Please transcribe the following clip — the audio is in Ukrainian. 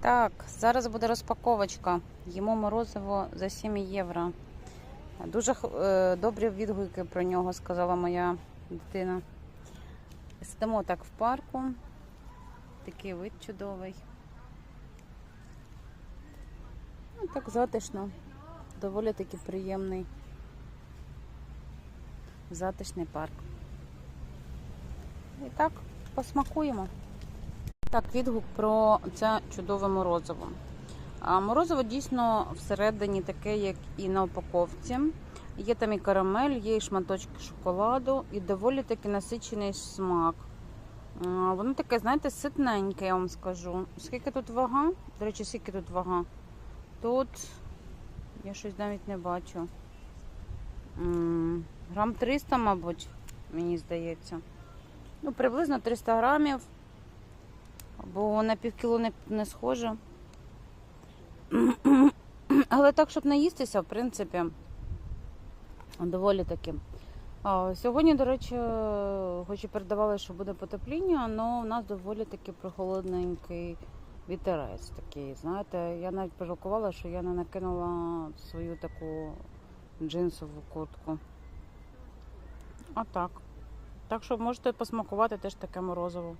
Так, зараз буде розпаковочка. Їмо морозиво за 7 євро. Дуже е, добрі відгуки про нього сказала моя дитина. Сидимо так в парку. Такий вид чудовий. Ну, так затишно. Доволі таки приємний. Затишний парк. І так, посмакуємо. Так, відгук про це чудове морозиво. Морозиво дійсно всередині таке, як і на упаковці. Є там і карамель, є і шматочки шоколаду, і доволі таки насичений смак. Воно таке, знаєте, ситненьке, я вам скажу. Скільки тут вага? До речі, скільки тут вага? Тут я щось навіть не бачу. Грам 300, мабуть, мені здається. Ну, приблизно 300 грамів. Бо на півкіло не, не схоже. Але так, щоб наїстися, в принципі, доволі таки. Сьогодні, до речі, хоч і передавали, що буде потепління, але у нас доволі таки прохолодненький вітерець такий. Знаєте, я навіть пожалкувала, що я не накинула свою таку джинсову куртку. А так. Так що можете посмакувати теж таке морозиво.